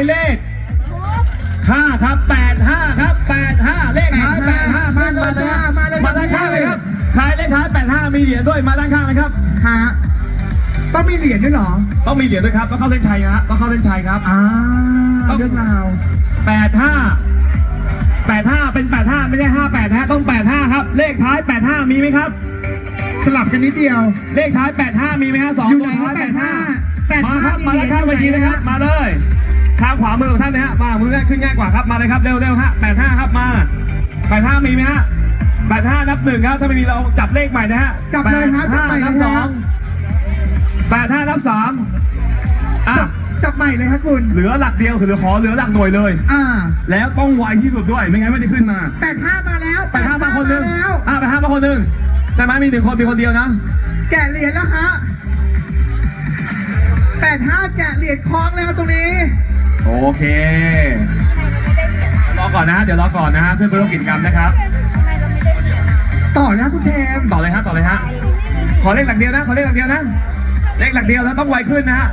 ายเลขห้าครับแปดห้าครับแปดห้าเลขท้ายแปดห้ามาเลยจ้ามาเลยจ้ามาด้านข้างเลยครับท้ายเลขท้ายแปดห้ามีเหรียญด้วยมาด้านข้างเลยครับฮะต้องมีเหรียญด้วยเหรอ ต้องมีเหรียญด้วยครับต้องเข้าเส้นชัยฮะต้องเข้าเส้นชัยครับอ่าเรื่องราวแปดห้าแปดห้าเป็นแปดห้าไม่ใช่ห้าแปดฮะต้องแปดห้าครับ เลขท้ายแปดห้ามีไหมครับ สลับกันนิดเดียว เลขท้ายแปดห้ามีไหมฮะสองอยู่ตัวไหนท้ายแปดห้า85มาครับ85มาด้านข้างเวทีนะครับมาเลยข้างขวามื อของท่านนะฮะมามือขึ้นง่ายกว่าครับมาเลยครับเร็วเร็วฮะแปดห้าครับมาแปดห้ามีไหมฮะแปดห้านับหนึ่งครับถ้าไม่มีเราจับเลขใหม่นะฮะจับเลยฮะจับใหม่เลยนับสอฮะงแปดห้านับสามอะจับจับใหม่เลยครับคุณเหลือหลักเดียวคือเหลือขอเหลือหลักหน่วยเลย อ่า แล้วต้องไวที่สุดด้วยไม่งั้นไม่ได้ขึ้นมาแปดห้ามาแล้วแปดห้ามาคนหนึ่งแล้วอะแปดห้ามาคนหนึ่งใช่ไหมมีหนึ่งคนมีคนเดียวนะ แกะเหรียญแล้วฮะแปดห้าแกะเหรียญคล้องแล้วตรงนี้โอ เครอก่อนนะฮะเดี๋ยวรอก่อนนะฮะเพื่อเปร่อนกิจกรรมนะครับต่อแล้วคุณเทมต่อเลยฮะต่อเลยฮะขอเลขหลักเดียวนะขอเลขหลักเดียวนะเลขหลักเดียวแล้วต้องไวขึ้นนะฮะ